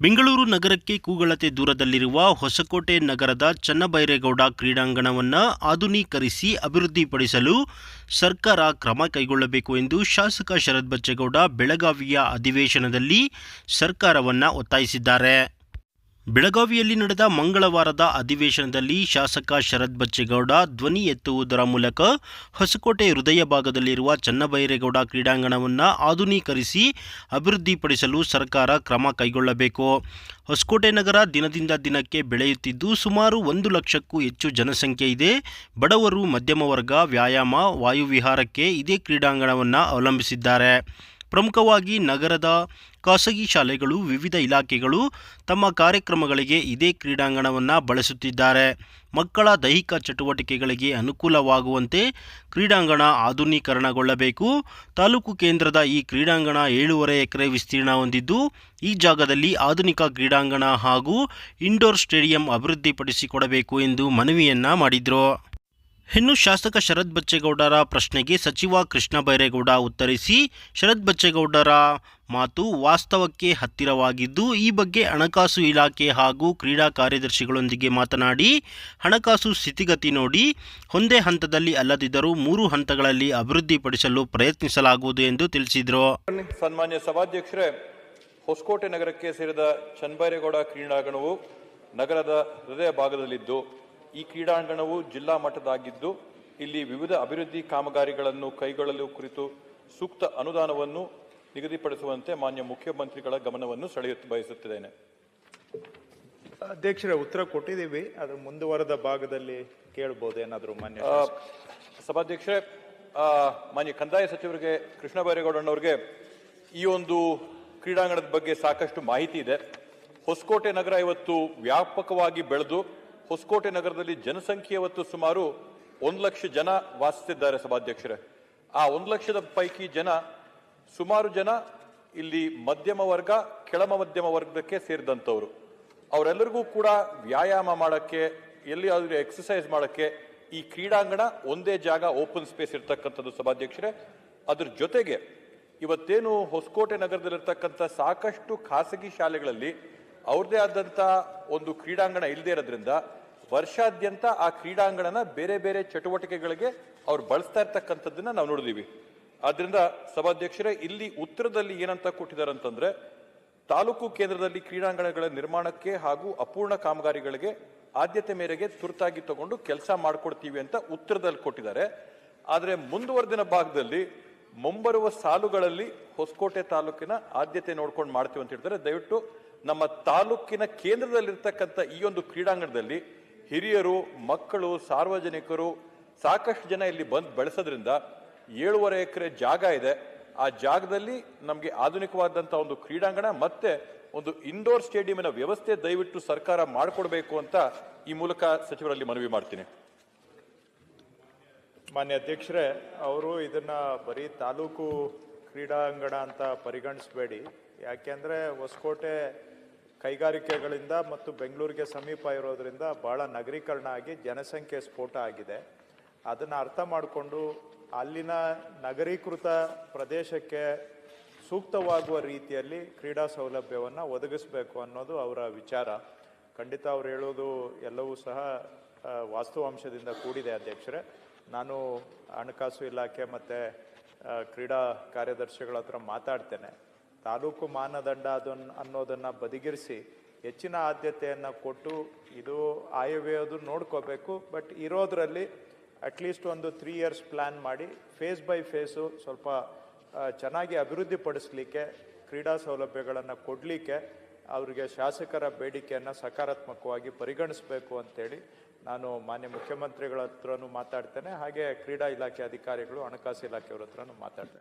ಬೆಂಗಳೂರು ನಗರಕ್ಕೆ ಕೂಗಳತೆ ದೂರದಲ್ಲಿರುವ ಹೊಸಕೋಟೆ ನಗರದ ಚನ್ನಬೈರೇಗೌಡ ಕ್ರೀಡಾಂಗಣವನ್ನು ಆಧುನೀಕರಿಸಿ ಅಭಿವೃದ್ಧಿಪಡಿಸಲು ಸರ್ಕಾರ ಕ್ರಮ ಕೈಗೊಳ್ಳಬೇಕು ಎಂದು ಶಾಸಕ ಶರತ್ ಬಚ್ಚೇಗೌಡ ಬೆಳಗಾವಿಯ ಅಧಿವೇಶನದಲ್ಲಿ ಸರ್ಕಾರವನ್ನು ಒತ್ತಾಯಿಸಿದ್ದಾರೆ. ಬೆಳಗಾವಿಯಲ್ಲಿ ನಡೆದ ಮಂಗಳವಾರದ ಅಧಿವೇಶನದಲ್ಲಿ ಶಾಸಕ ಶರತ್ ಬಚ್ಚೇಗೌಡ ಧ್ವನಿ ಎತ್ತುವುದರ ಮೂಲಕ ಹೊಸಕೋಟೆ ಹೃದಯ ಭಾಗದಲ್ಲಿರುವ ಚನ್ನಬೈರೇಗೌಡ ಕ್ರೀಡಾಂಗಣವನ್ನು ಆಧುನೀಕರಿಸಿ ಅಭಿವೃದ್ಧಿಪಡಿಸಲು ಸರ್ಕಾರ ಕ್ರಮ ಕೈಗೊಳ್ಳಬೇಕು. ಹೊಸಕೋಟೆ ನಗರ ದಿನದಿಂದ ದಿನಕ್ಕೆ ಬೆಳೆಯುತ್ತಿದ್ದು ಸುಮಾರು ಒಂದು ಲಕ್ಷಕ್ಕೂ ಹೆಚ್ಚು ಜನಸಂಖ್ಯೆ ಇದೆ. ಬಡವರು, ಮಧ್ಯಮ ವರ್ಗ, ವ್ಯಾಯಾಮ, ವಾಯುವಿಹಾರಕ್ಕೆ ಇದೇ ಕ್ರೀಡಾಂಗಣವನ್ನು ಅವಲಂಬಿಸಿದ್ದಾರೆ. ಪ್ರಮುಖವಾಗಿ ನಗರದ ಖಾಸಗಿ ಶಾಲೆಗಳು, ವಿವಿಧ ಇಲಾಖೆಗಳು ತಮ್ಮ ಕಾರ್ಯಕ್ರಮಗಳಿಗೆ ಇದೇ ಕ್ರೀಡಾಂಗಣವನ್ನು ಬಳಸುತ್ತಿದ್ದಾರೆ. ಮಕ್ಕಳ ದೈಹಿಕ ಚಟುವಟಿಕೆಗಳಿಗೆ ಅನುಕೂಲವಾಗುವಂತೆ ಕ್ರೀಡಾಂಗಣ ಆಧುನೀಕರಣಗೊಳ್ಳಬೇಕು. ತಾಲೂಕು ಕೇಂದ್ರದ ಈ ಕ್ರೀಡಾಂಗಣ ಏಳೂವರೆ ಎಕರೆ ವಿಸ್ತೀರ್ಣ ಹೊಂದಿದ್ದು, ಈ ಜಾಗದಲ್ಲಿ ಆಧುನಿಕ ಕ್ರೀಡಾಂಗಣ ಹಾಗೂ ಇಂಡೋರ್ ಸ್ಟೇಡಿಯಂ ಅಭಿವೃದ್ಧಿಪಡಿಸಿಕೊಡಬೇಕು ಎಂದು ಮನವಿಯನ್ನ ಮಾಡಿದರು. ಇನ್ನು ಶಾಸಕ ಶರತ್ ಬಚ್ಚೇಗೌಡರ ಪ್ರಶ್ನೆಗೆ ಸಚಿವ ಕೃಷ್ಣ ಬೈರೇಗೌಡ ಉತ್ತರಿಸಿ, ಶರತ್ ಬಚ್ಚೇಗೌಡರ ಮಾತು ವಾಸ್ತವಕ್ಕೆ ಹತ್ತಿರವಾಗಿದ್ದು, ಈ ಬಗ್ಗೆ ಹಣಕಾಸು ಇಲಾಖೆ ಹಾಗೂ ಕ್ರೀಡಾ ಕಾರ್ಯದರ್ಶಿಗಳೊಂದಿಗೆ ಮಾತನಾಡಿ, ಹಣಕಾಸು ಸ್ಥಿತಿಗತಿ ನೋಡಿ, ಒಂದೇ ಹಂತದಲ್ಲಿ ಅಲ್ಲದಿದ್ದರೂ ಮೂರು ಹಂತಗಳಲ್ಲಿ ಅಭಿವೃದ್ಧಿಪಡಿಸಲು ಪ್ರಯತ್ನಿಸಲಾಗುವುದು ಎಂದು ತಿಳಿಸಿದರು. ಸನ್ಮಾನ್ಯ ಸಭಾಧ್ಯಕ್ಷರೇ, ಹೊಸಕೋಟೆ ನಗರಕ್ಕೆ ಸೇರಿದ ಚನ್ನಬೈರೇಗೌಡ ಕ್ರೀಡಾಂಗಣವು ನಗರದ ಹೃದಯ ಭಾಗದಲ್ಲಿದ್ದು ಈ ಕ್ರೀಡಾಂಗಣವು ಜಿಲ್ಲಾ ಮಟ್ಟದಾಗಿದ್ದು ಇಲ್ಲಿ ವಿವಿಧ ಅಭಿವೃದ್ಧಿ ಕಾಮಗಾರಿಗಳನ್ನು ಕೈಗೊಳ್ಳಲು ಕುರಿತು ಸೂಕ್ತ ಅನುದಾನವನ್ನು ನಿಗದಿಪಡಿಸುವಂತೆ ಮಾನ್ಯ ಮುಖ್ಯಮಂತ್ರಿಗಳ ಗಮನವನ್ನು ಸೆಳೆಯುತ್ತ ಬಯಸುತ್ತಿದ್ದೇನೆ. ಅಧ್ಯಕ್ಷರ ಉತ್ತರ ಕೊಟ್ಟಿದ್ದೀವಿ. ಅದರ ಮುಂದುವರೆದ ಭಾಗದಲ್ಲಿ ಕೇಳಬಹುದು ಏನಾದರೂ ಮಾನ್ಯ ಸಭಾಧ್ಯಕ್ಷ ಮಾನ್ಯ ಕಂದಾಯ ಸಚಿವರಿಗೆ ಕೃಷ್ಣ ಬೈರೇಗೌಡಣ್ಣವ್ರಿಗೆ ಈ ಒಂದು ಕ್ರೀಡಾಂಗಣದ ಬಗ್ಗೆ ಸಾಕಷ್ಟು ಮಾಹಿತಿ ಇದೆ. ಹೊಸಕೋಟೆ ನಗರ ಇವತ್ತು ವ್ಯಾಪಕವಾಗಿ ಬೆಳೆದು ಹೊಸಕೋಟೆ ನಗರದಲ್ಲಿ ಜನಸಂಖ್ಯೆ ಇವತ್ತು ಸುಮಾರು ಒಂದು ಲಕ್ಷ ಜನ ವಾಸಿಸಿದ್ದಾರೆ ಸಭಾಧ್ಯಕ್ಷರೇ. ಆ ಒಂದು ಲಕ್ಷದ ಪೈಕಿ ಜನ ಸುಮಾರು ಜನ ಇಲ್ಲಿ ಮಧ್ಯಮ ವರ್ಗ, ಕೆಳಮ ಮಧ್ಯಮ ವರ್ಗಕ್ಕೆ ಸೇರಿದಂಥವ್ರು. ಅವರೆಲ್ಲರಿಗೂ ಕೂಡ ವ್ಯಾಯಾಮ ಮಾಡೋಕ್ಕೆ, ಎಲ್ಲಿಯಾದರೂ ಎಕ್ಸಸೈಸ್ ಮಾಡೋಕ್ಕೆ ಈ ಕ್ರೀಡಾಂಗಣ ಒಂದೇ ಜಾಗ ಓಪನ್ ಸ್ಪೇಸ್ ಇರ್ತಕ್ಕಂಥದ್ದು ಸಭಾಧ್ಯಕ್ಷರೇ. ಅದ್ರ ಜೊತೆಗೆ ಇವತ್ತೇನು ಹೊಸಕೋಟೆ ನಗರದಲ್ಲಿರ್ತಕ್ಕಂಥ ಸಾಕಷ್ಟು ಖಾಸಗಿ ಶಾಲೆಗಳಲ್ಲಿ ಅವ್ರದೇ ಆದಂಥ ಒಂದು ಕ್ರೀಡಾಂಗಣ ಇಲ್ಲದೇ ಇರೋದ್ರಿಂದ ವರ್ಷಾದ್ಯಂತ ಆ ಕ್ರೀಡಾಂಗಣನ ಬೇರೆ ಬೇರೆ ಚಟುವಟಿಕೆಗಳಿಗೆ ಅವ್ರು ಬಳಸ್ತಾ ಇರ್ತಕ್ಕಂಥದ್ದನ್ನ ನಾವು ನೋಡಿದೀವಿ. ಆದ್ರಿಂದ ಸಭಾಧ್ಯಕ್ಷರೇ, ಇಲ್ಲಿ ಉತ್ತರದಲ್ಲಿ ಏನಂತ ಕೊಟ್ಟಿದ್ದಾರೆ ಅಂತಂದ್ರೆ ತಾಲೂಕು ಕೇಂದ್ರದಲ್ಲಿ ಕ್ರೀಡಾಂಗಣಗಳ ನಿರ್ಮಾಣಕ್ಕೆ ಹಾಗೂ ಅಪೂರ್ಣ ಕಾಮಗಾರಿಗಳಿಗೆ ಆದ್ಯತೆ ಮೇರೆಗೆ ತುರ್ತಾಗಿ ತಗೊಂಡು ಕೆಲಸ ಮಾಡ್ಕೊಡ್ತೀವಿ ಅಂತ ಉತ್ತರದಲ್ಲಿ ಕೊಟ್ಟಿದ್ದಾರೆ. ಆದರೆ ಮುಂದುವರೆದಿನ ಭಾಗದಲ್ಲಿ ಮುಂಬರುವ ಸಾಲುಗಳಲ್ಲಿ ಹೊಸಕೋಟೆ ತಾಲೂಕಿನ ಆದ್ಯತೆ ನೋಡ್ಕೊಂಡು ಮಾಡ್ತೀವಿ ಅಂತ ಹೇಳ್ತಾರೆ. ದಯವಿಟ್ಟು ನಮ್ಮ ತಾಲೂಕಿನ ಕೇಂದ್ರದಲ್ಲಿರ್ತಕ್ಕಂಥ ಈ ಒಂದು ಕ್ರೀಡಾಂಗಣದಲ್ಲಿ ಹಿರಿಯರು, ಮಕ್ಕಳು, ಸಾರ್ವಜನಿಕರು ಸಾಕಷ್ಟು ಜನ ಇಲ್ಲಿ ಬಂದು ಬೆಳೆಸೋದ್ರಿಂದ ಏಳುವರೆ ಎಕರೆ ಜಾಗ ಇದೆ. ಆ ಜಾಗದಲ್ಲಿ ನಮಗೆ ಆಧುನಿಕವಾದಂಥ ಒಂದು ಕ್ರೀಡಾಂಗಣ ಮತ್ತೆ ಒಂದು ಇಂಡೋರ್ ಸ್ಟೇಡಿಯಂನ ವ್ಯವಸ್ಥೆ ದಯವಿಟ್ಟು ಸರ್ಕಾರ ಮಾಡಿಕೊಡ್ಬೇಕು ಅಂತ ಈ ಮೂಲಕ ಸಚಿವರಲ್ಲಿ ಮನವಿ ಮಾಡ್ತೀನಿ. ಮಾನ್ಯ ಅಧ್ಯಕ್ಷರೇ, ಅವರು ಇದನ್ನ ಬರೀ ತಾಲೂಕು ಕ್ರೀಡಾಂಗಣ ಅಂತ ಪರಿಗಣಿಸಬೇಡಿ. ಯಾಕೆಂದ್ರೆ ಹೊಸಕೋಟೆ ಕೈಗಾರಿಕೆಗಳಿಂದ ಮತ್ತು ಬೆಂಗಳೂರಿಗೆ ಸಮೀಪ ಇರೋದರಿಂದ ಭಾಳ ನಗರೀಕರಣ ಆಗಿ ಜನಸಂಖ್ಯೆ ಸ್ಫೋಟ ಆಗಿದೆ. ಅದನ್ನು ಅರ್ಥ ಮಾಡಿಕೊಂಡು ಅಲ್ಲಿನ ನಗರೀಕೃತ ಪ್ರದೇಶಕ್ಕೆ ಸೂಕ್ತವಾಗುವ ರೀತಿಯಲ್ಲಿ ಕ್ರೀಡಾ ಸೌಲಭ್ಯವನ್ನು ಒದಗಿಸಬೇಕು ಅನ್ನೋದು ಅವರ ವಿಚಾರ. ಖಂಡಿತ ಅವ್ರು ಹೇಳೋದು ಎಲ್ಲವೂ ಸಹ ವಾಸ್ತವಾಂಶದಿಂದ ಕೂಡಿದೆ ಅಧ್ಯಕ್ಷರೇ. ನಾನು ಹಣಕಾಸು ಇಲಾಖೆ ಮತ್ತು ಕ್ರೀಡಾ ಕಾರ್ಯದರ್ಶಿಗಳ ಹತ್ರ ಮಾತಾಡ್ತೇನೆ. ತಾಲೂಕು ಮಾನದಂಡ ಅದನ್ನು ಅನ್ನೋದನ್ನು ಬದಿಗಿರಿಸಿ ಹೆಚ್ಚಿನ ಆದ್ಯತೆಯನ್ನು ಕೊಟ್ಟು ಇದು ಆಯವ್ಯಯದು ನೋಡ್ಕೋಬೇಕು. ಬಟ್ ಇರೋದರಲ್ಲಿ ಅಟ್ಲೀಸ್ಟ್ ಒಂದು ತ್ರೀ ಇಯರ್ಸ್ ಪ್ಲ್ಯಾನ್ ಮಾಡಿ ಫೇಸ್ ಬೈ ಫೇಸು ಸ್ವಲ್ಪ ಚೆನ್ನಾಗಿ ಚೆನ್ನಾಗಿ ಅಭಿವೃದ್ಧಿಪಡಿಸಲಿಕ್ಕೆ ಕ್ರೀಡಾ ಸೌಲಭ್ಯಗಳನ್ನು ಕೊಡಲಿಕ್ಕೆ ಅವರಿಗೆ ಶಾಸಕರ ಬೇಡಿಕೆಯನ್ನು ಸಕಾರಾತ್ಮಕವಾಗಿ ಪರಿಗಣಿಸಬೇಕು ಅಂತೇಳಿ ನಾನು ಮಾನ್ಯ ಮುಖ್ಯಮಂತ್ರಿಗಳ ಹತ್ರನೂ ಮಾತಾಡ್ತೇನೆ. ಹಾಗೆ ಕ್ರೀಡಾ ಇಲಾಖೆ ಅಧಿಕಾರಿಗಳು ಹಣಕಾಸು ಇಲಾಖೆಯವ್ರ ಹತ್ರನೂ ಮಾತಾಡ್ತೇನೆ.